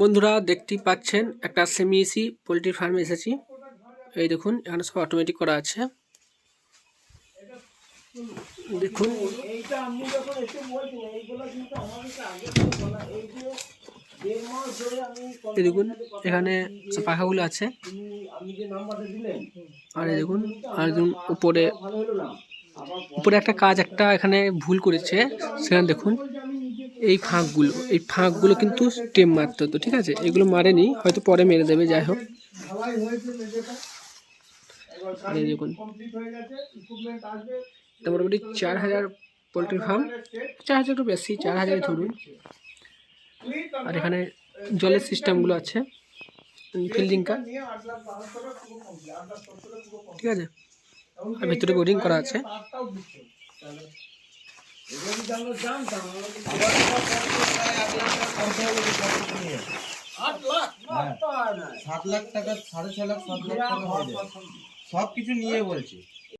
বন্ধুরা দেখতেই পাচ্ছেন, একটা সেমি এসি পোলট্রি ফার্মে এসেছি। এই দেখুন, এখানে সব অটোমেটিক করা আছে। দেখুন। এই দেখুন, এখানে পাখাগুলো আছে। আর এই দেখুন, আর দেখুন উপরে উপরে একটা কাজ, একটা এখানে ভুল করেছে। সেখানে দেখুন এই ফাঁকগুলো এই ফাঁকগুলো কিন্তু স্টেম মারতে হতো, ঠিক আছে? এগুলো মারেনি, হয়তো পরে মেরে দেবে, যাই হোক। মোটামুটি চার হাজার পোলট্রি ফার্ম। চার হাজার একটু বেশি, চার হাজার ধরুন। আর এখানে জলের সিস্টেমগুলো আছে ফিল্ডিং কার নিয়ে আট লাখ বাহাত্তর পুরো কমপ্লিট আট লাখ সত্তর পুরো কমপ্লিট ঠিক আছে? আর ভিতরে বোর্ডিং করা আছে। হ্যাঁ। সাত লাখ টাকা, সাড়ে ছ লাখ, সাত লাখ টাকা হয়ে যায় সব কিছু নিয়ে বলছে